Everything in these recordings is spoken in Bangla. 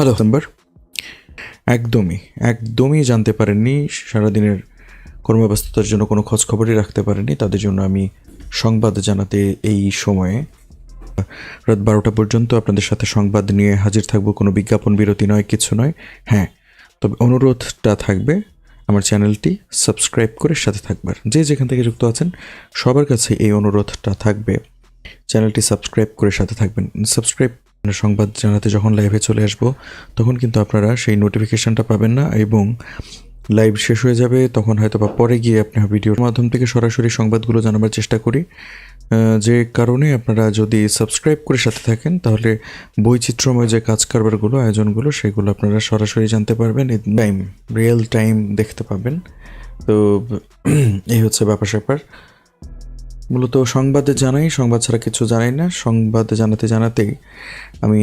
হ্যালো নম্বর একদমই একদমই জানতে পারেননি, সারাদিনের কর্মব্যস্ততার জন্য কোনো খোঁজ খবরই রাখতে পারেনি তাদের জন্য আমি সংবাদ জানাতে এই সময়ে, রাত বারোটা পর্যন্ত আপনাদের সাথে সংবাদ নিয়ে হাজির থাকব, কোনো বিজ্ঞাপন বিরতি নয়, কিছু নয় হ্যাঁ তবে অনুরোধটা থাকবে, আমার চ্যানেলটি সাবস্ক্রাইব করে সাথে থাকবার। যে যেখান থেকে যুক্ত আছেন, সবার কাছে এই অনুরোধটা থাকবে, চ্যানেলটি সাবস্ক্রাইব করে সাথে থাকবেন, সাবস্ক্রাইব সংবাদ জানাতে যখন লাইভে চলে আসব, তখন কিন্তু আপনারা সেই নোটিফিকেশানটা পাবেন না এবং লাইভ শেষ হয়ে যাবে, তখন হয়তো বা পরে গিয়ে আপনি ভিডিওর মাধ্যম থেকে সরাসরি সংবাদগুলো জানাবার চেষ্টা করি। যে কারণে আপনারা যদি সাবস্ক্রাইব করে সাথে থাকেন, তাহলে বৈচিত্র্যময় যে কাজ কারবারগুলো, আয়োজনগুলো, সেগুলো আপনারা সরাসরি জানতে পারবেন। টাইম রিয়েল টাইম দেখতে পাবেন। তো, এই হচ্ছে ব্যাপার স্যাপার মূলত সংবাদে জানাই, সংবাদ ছাড়া কিছু জানাই না। সংবাদ জানাতে জানাতেই আমি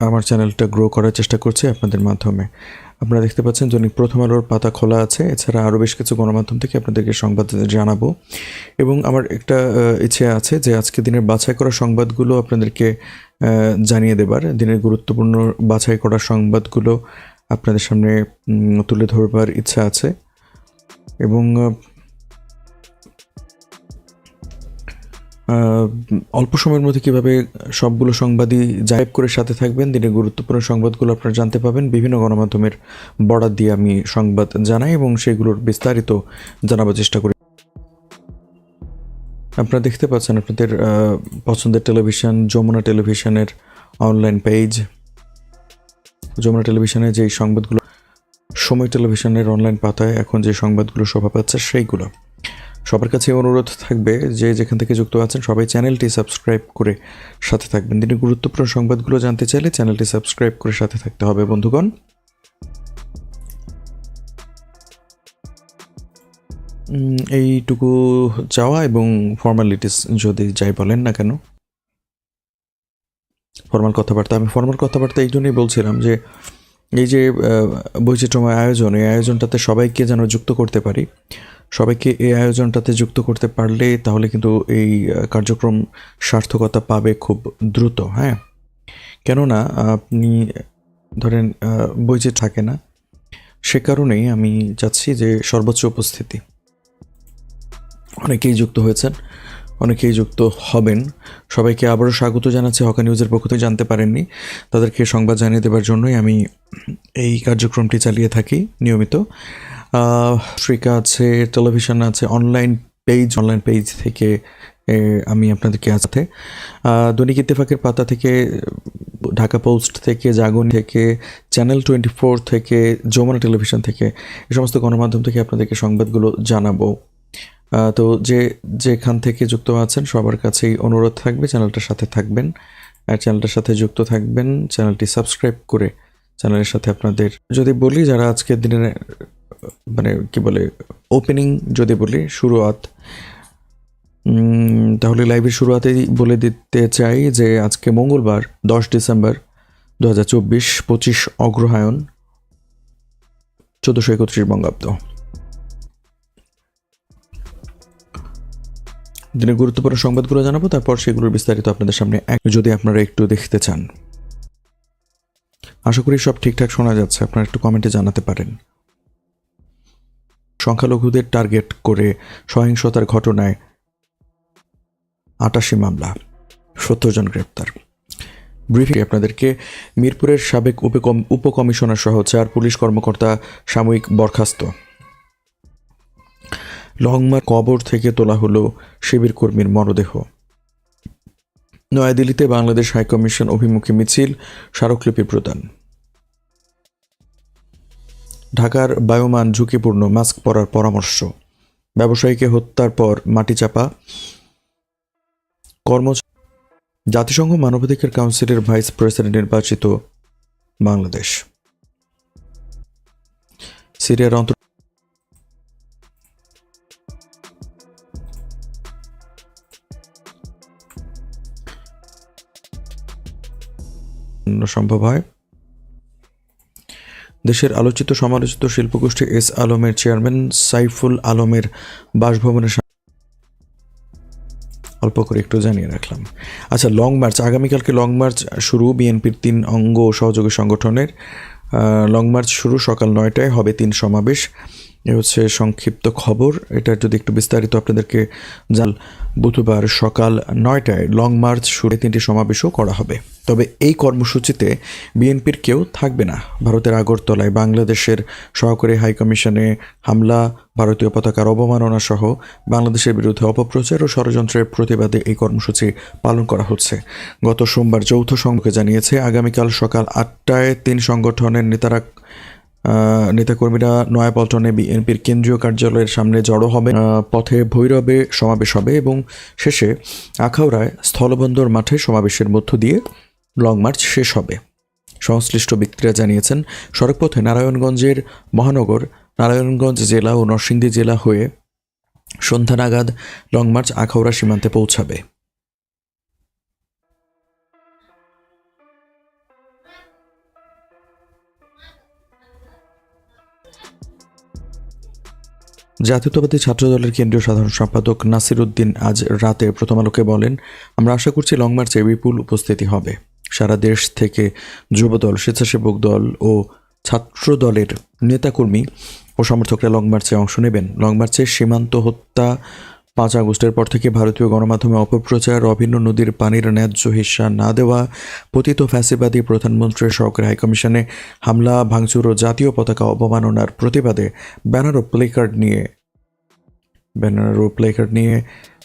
আমার চ্যানেলটা গ্রো করার চেষ্টা করছি আপনাদের মাধ্যমে। আপনারা দেখতে পাচ্ছেন দৈনিক প্রথম আলোর পাতা খোলা আছে। এছাড়া আরও বেশ কিছু গণমাধ্যম থেকে আপনাদেরকে সংবাদ জানাব। এবং আমার একটা ইচ্ছে আছে যে আজকে দিনের বাছাই করা সংবাদগুলো আপনাদেরকে জানিয়ে দেবার। দিনের গুরুত্বপূর্ণ বাছাই করা সংবাদগুলো আপনাদের সামনে তুলে ধরবার ইচ্ছা আছে। এবং অল্প সময়ের মধ্যে কীভাবে সবগুলো সংবাদই জায়ব করে সাথে থাকবেন, দিনের গুরুত্বপূর্ণ সংবাদগুলো আপনারা জানতে পাবেন, বিভিন্ন গণমাধ্যমের বর্ডার দিয়ে আমি সংবাদ জানাই এবং সেগুলোর বিস্তারিত জানাবার চেষ্টা করি। আপনারা দেখতে পাচ্ছেন আপনাদের পছন্দের টেলিভিশন, যমুনা টেলিভিশনের অনলাইন পেজ যমুনা টেলিভিশনে যেই সংবাদগুলো, সময় টেলিভিশনের অনলাইন পাতায় এখন যে সংবাদগুলো শোভা পাচ্ছে, সেইগুলো। সবার কাছে অনুরোধ থাকবে যে যেখান থেকে যুক্ত আছেন, সবাই চ্যানেলটি সাবস্ক্রাইব করে সাথে থাকবেন। দিনের গুরুত্বপূর্ণ সংবাদগুলো জানতে চাইলে চ্যানেলটি সাবস্ক্রাইব করে সাথে থাকতে হবে। বন্ধুগণ এইটুকু চাওয়া এবং ফর্মালিটিস যদি যাই বলেন না কেন, ফর্মাল কথাবার্তা, আমি ফর্মাল কথাবার্তা এই জন্যই বলছিলাম যে এই যে বৈচিত্র্যময় আয়োজন, এই আয়োজনটাতে সবাইকে যেন যুক্ত করতে পারি সবাইকে এই আয়োজনটাতে যুক্ত করতে পারলে তাহলে কিন্তু এই কার্যক্রম সার্থকতা পাবে খুব দ্রুত হ্যাঁ? কেননা আপনি, ধরেন বই যে থাকে না, সে কারণেই আমি চাচ্ছি যে সর্বোচ্চ উপস্থিতি। অনেকেই যুক্ত হয়েছেন, অনেকেই যুক্ত হবেন। সবাইকে আবারও স্বাগত জানাচ্ছি হকা নিউজের পক্ষ থেকে, জানতে পারেননি। তাদেরকে সংবাদ জানিয়ে দেবার জন্যই আমি এই কার্যক্রমটি চালিয়ে থাকি নিয়মিত। পত্রিকা আছে, টেলিভিশন আছে অনলাইন পেজ অনলাইন পেজ থেকে আমি আপনাদেরকে সাথে দৈনিক ইত্তেফাকের পাতা থেকে, ঢাকা পোস্ট থেকে জাগন থেকে চ্যানেল টোয়েন্টি ফোর থেকে, যমুনা টেলিভিশন থেকে, এ সমস্ত গণমাধ্যম থেকে আপনাদেরকে সংবাদগুলো জানাব। তো যে, যেখান থেকে যুক্ত আছেন, সবার কাছেই অনুরোধ থাকবে চ্যানেলটার সাথে থাকবেন। আর চ্যানেলটার সাথে যুক্ত থাকবেন চ্যানেলটি সাবস্ক্রাইব করে চ্যানেলের সাথে আপনাদের, যদি বলি যারা আজকের দিনের মানে কি বলে ওপেনিং যদি বলি, শুরুয়াত তাহলে লাইভের শুরুয়াতেই বলে দিতে চাই যে আজকে মঙ্গলবার, দশ ডিসেম্বর দু হাজার চব্বিশ, পঁচিশ অগ্রহায়ণ, চোদ্দোশো একত্রিশ বঙ্গাব্দ। দিনের গুরুত্বপূর্ণ সংবাদগুলো জানাব, তারপর সেগুলোর বিস্তারিত আপনাদের সামনে যদি আপনারা একটু দেখতে চান। আশা করি সব ঠিকঠাক শোনা যাচ্ছে, আপনারা একটু কমেন্টে জানাতে পারেন। সংখ্যালঘুদের টার্গেট করে সহিংসতার ঘটনায় আটাশি মামলা, সত্তর জন গ্রেপ্তার। ব্রিফিং আপনাদেরকে মিরপুরের সাবেক উপকম উপকমিশনার সহ চার পুলিশ কর্মকর্তা সাময়িক বরখাস্ত। লংমার কবর থেকে তোলা হলো শিবির কর্মীর মরদেহ। নয়াদিল্লিতে বাংলাদেশ হাইকমিশন অভিমুখী মিছিল, স্মারকলিপি প্রদান। ঢাকার বায়ুমান ঝুঁকিপূর্ণ মাস্ক পরার পরামর্শ। ব্যবসায়ীকে হত্যার পর মাটি চাপা কর্ম জাতিসংঘ মানবাধিকার কাউন্সিলের ভাইস প্রেসিডেন্ট নির্বাচিত বাংলাদেশ। সিরিয়ার অন্তর, সম্ভব হয়। দেশের আলোচিত সমালোচিত শিল্পগোষ্ঠী এস আলমের চেয়ারম্যান সাইফুল আলমের বাসভবনের অল্প করে একটু জানিয়ে রাখলাম। আচ্ছা লং মার্চ, আগামীকালকে লং মার্চ শুরু বিএনপির তিন অঙ্গ সহযোগী সংগঠনের লং মার্চ শুরু সকাল নয়টায় হবে তিন সমাবেশ। এ হচ্ছে সংক্ষিপ্ত খবর। এটা যদি একটু বিস্তারিত আপনাদেরকে জাল বুধবার সকাল নয়টায় লং মার্চ শুরু তিনটি সমাবেশও করা হবে। তবে এই কর্মসূচিতে বিএনপির কেউ থাকবে না। ভারতের আগরতলায় বাংলাদেশের সহকারী হাইকমিশনে হামলা, ভারতীয় পতাকার অবমাননা সহ বাংলাদেশের বিরুদ্ধে অপপ্রচার ও ষড়যন্ত্রের প্রতিবাদে এই কর্মসূচি পালন করা হচ্ছে। গত সোমবার যৌথ সংঘকে জানিয়েছে, আগামীকাল সকাল আটটায় তিন সংগঠনের নেতারা নেতাকর্মীরা নয়াপল্টনে বিএনপির কেন্দ্রীয় কার্যালয়ের সামনে জড়ো হবে পথে ভৈরবে সমাবেশ হবে এবং শেষে আখাউড়ায় স্থলবন্দর মাঠে সমাবেশের মধ্য দিয়ে লং মার্চ শেষ হবে। সংশ্লিষ্ট ব্যক্তিরা জানিয়েছেন, সড়কপথে নারায়ণগঞ্জের মহানগর, নারায়ণগঞ্জ জেলা ও নরসিংদী জেলা হয়ে সন্ধ্যা নাগাদ লং মার্চ আখাউড়া সীমান্তে পৌঁছাবে। জাতীয়তাবাদী ছাত্র দলের কেন্দ্রীয় সাধারণ সম্পাদক নাসির উদ্দিন আজ রাতে প্রথম আলোকে বলেন, আমরা আশা করছি লং মার্চে বিপুল উপস্থিতি হবে। সারা দেশ থেকে যুবদল, স্বেচ্ছাসেবক দল ও ছাত্র দলের নেতাকর্মী ও সমর্থকরা লং মার্চে অংশ নেবেন। লং মার্চে সীমান্ত হত্যা পাঁচ আগস্টের পর থেকে ভারতীয় গণমাধ্যমে অপপ্রচার, অভিন্ন নদীর পানির ন্যায্য হিস্সা না দেওয়া, পতিত ফ্যাসিবাদী প্রধানমন্ত্রীর সহকারী হাইকমিশনে হামলা, ভাঙচুর ও জাতীয় পতাকা অবমাননার প্রতিবাদে ব্যানার ও প্লেকার্ড নিয়ে, ব্যানার ও প্লেকার্ড নিয়ে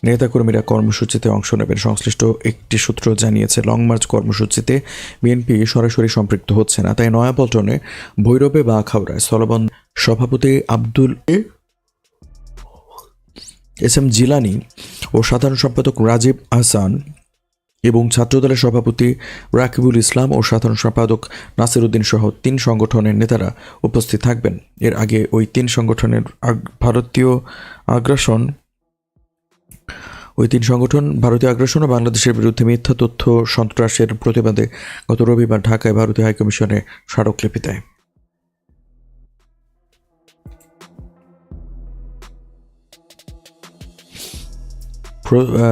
নেতাকর্মীরা কর্মসূচিতে অংশ নেবেন। সংশ্লিষ্ট একটি সূত্র জানিয়েছে, লং মার্চ কর্মসূচিতে বিএনপি সরাসরি সম্পৃক্ত হচ্ছে না। তাই নয়াপল্টনে ভৈরবে বা আখাউড়ায় স্থলবন্ধ সভাপতি আব্দুল এস এম জিলানি ও সাধারণ সম্পাদক রাজীব আহসান এবং ছাত্রদলের সভাপতি রাকিবুল ইসলাম ও সাধারণ সম্পাদক নাসির উদ্দিন সহ তিন সংগঠনের নেতারা উপস্থিত থাকবেন। এর আগে ওই তিন সংগঠনের ভারতীয় আগ্রাসন, ওই তিন সংগঠন ভারতীয় আগ্রাসন ও বাংলাদেশের বিরুদ্ধে মিথ্যা তথ্য সন্ত্রাসের প্রতিবাদে গত রবিবার ঢাকায় ভারতীয় হাইকমিশনে স্মারকলিপি দেয়।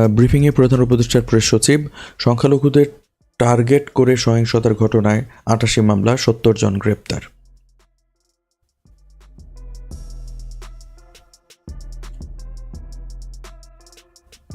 ব্রিফিংয়ে প্রধান উপদেষ্টার প্রেস সচিব, সংখ্যালঘুদের টার্গেট করে সহিংসতার ঘটনায় আটাশি মামলা, সত্তর জন গ্রেপ্তার।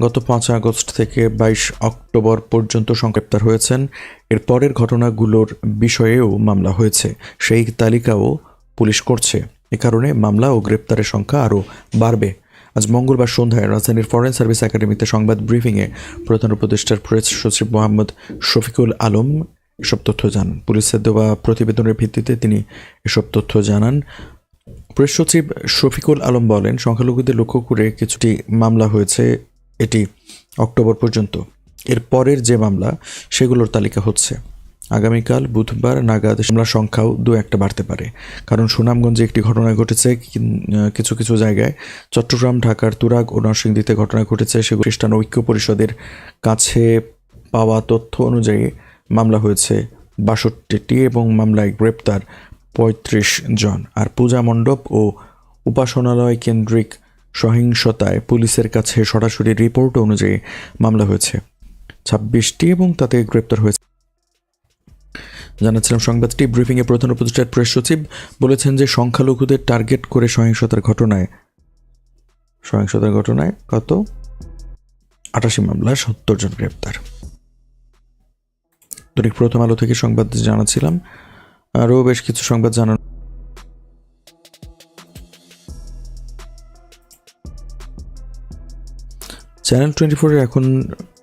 গত পাঁচ আগস্ট থেকে বাইশ অক্টোবর পর্যন্ত সংগ্রেপ্তার হয়েছেন। এর পরের ঘটনাগুলোর বিষয়েও মামলা হয়েছে। সেই তালিকাও পুলিশ করছে। এ কারণে মামলা ও গ্রেপ্তারের সংখ্যা আরও বাড়বে। আজ মঙ্গলবার সন্ধ্যায় রাজধানীর ফরেন সার্ভিস একাডেমিতে সংবাদ ব্রিফিংয়ে প্রধান উপদেষ্টার প্রেস সচিব মোহাম্মদ শফিকুল আলম এসব তথ্য জানান। পুলিশের দেওয়া প্রতিবেদনের ভিত্তিতে তিনি এসব তথ্য জানান। প্রেস সচিব শফিকুল আলম বলেন, সংখ্যালঘুদের লক্ষ্য করে কিছুটি মামলা হয়েছে, এটি অক্টোবর পর্যন্ত। এর পরের যে মামলা, সেগুলোর তালিকা হচ্ছে। আগামীকাল বুধবার নাগাদ মামলার সংখ্যাও দু একটা বাড়তে পারে। কারণ সুনামগঞ্জে একটি ঘটনা ঘটেছে কিছু কিছু জায়গায়। চট্টগ্রাম, ঢাকার তুরাগ ও নরসিংদীতে ঘটনা ঘটেছে। সেগুলো খ্রিস্টান ঐক্য পরিষদের কাছে পাওয়া তথ্য অনুযায়ী মামলা হয়েছে বাষট্টিটি এবং মামলায় গ্রেপ্তার পঁয়ত্রিশ জন। আর পূজা মণ্ডপ ও উপাসনালয় কেন্দ্রিক সহিংসতায় পুলিশের কাছে সরাসরি রিপোর্ট অনুযায়ী মামলা হয়েছে। ছাব্বিশটি এবং তাতে গ্রেপ্তার হয়েছে। জানাচ্ছিলাম সংবাদটি। ব্রিফিংয়ে প্রধান উপদেষ্টার প্রেস সচিব বলেছেন যে সংখ্যালঘুদের টার্গেট করে সহিংসতার ঘটনায় সহিংসতার ঘটনায় কত? আটাশি মামলায় সত্তর জন গ্রেপ্তার। দৈনিক প্রথম আলো থেকে সংবাদ জানাচ্ছিলাম। আরও বেশ কিছু সংবাদ জানানো চ্যানেল টোয়েন্টি ফোরের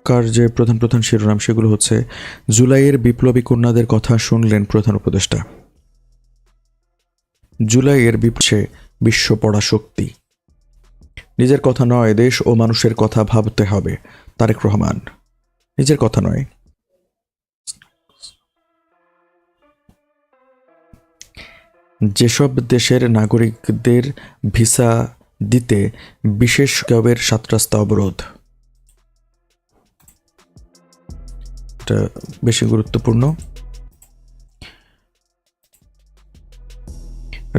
এখনকার যে প্রধান প্রধান শিরোনাম, সেগুলো হচ্ছে, জুলাইয়ের বিপ্লবী কন্যাদের কথা শুনলেন প্রধান উপদেষ্টা। জুলাইয়ের বিপক্ষে বিশ্ব পড়া শক্তি। নিজের কথা নয়, দেশ ও মানুষের কথা ভাবতে হবে, তারেক রহমান। নিজের কথা নয়। যেসব দেশের নাগরিকদের ভিসা দিতে বিশেষ গবের সাত রাস্তা অবরোধ। এটা বেশি গুরুত্বপূর্ণ।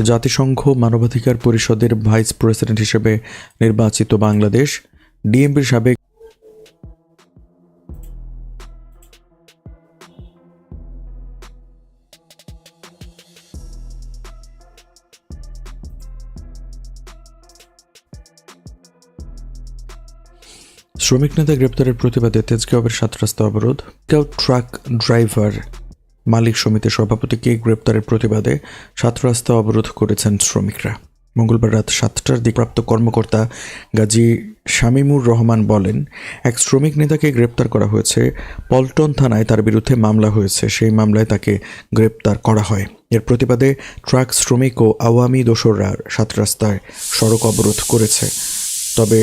জাতিসংঘ মানবাধিকার পরিষদের ভাইস প্রেসিডেন্ট হিসেবে নির্বাচিত বাংলাদেশ ডিএমপির সাবেক শ্রমিক নেতা গ্রেপ্তারের প্রতিবাদে তেজগাঁওয়ের সাত রাস্তা অবরোধ। কেউ ট্রাক ড্রাইভার মালিক সমিতির সভাপতিকে গ্রেপ্তারের প্রতিবাদে সাত রাস্তা অবরোধ করেছেন শ্রমিকরা। মঙ্গলবার রাত সাতটার দিক প্রাপ্ত কর্মকর্তা গাজী শামীমুর রহমান বলেন, এক শ্রমিক নেতাকে গ্রেপ্তার করা হয়েছে। পল্টন থানায় তার বিরুদ্ধে মামলা হয়েছে। সেই মামলায় তাকে গ্রেপ্তার করা হয়। এর প্রতিবাদে ট্রাক শ্রমিক ও আওয়ামী দোসররা সাত রাস্তায় সড়ক অবরোধ করেছে। তবে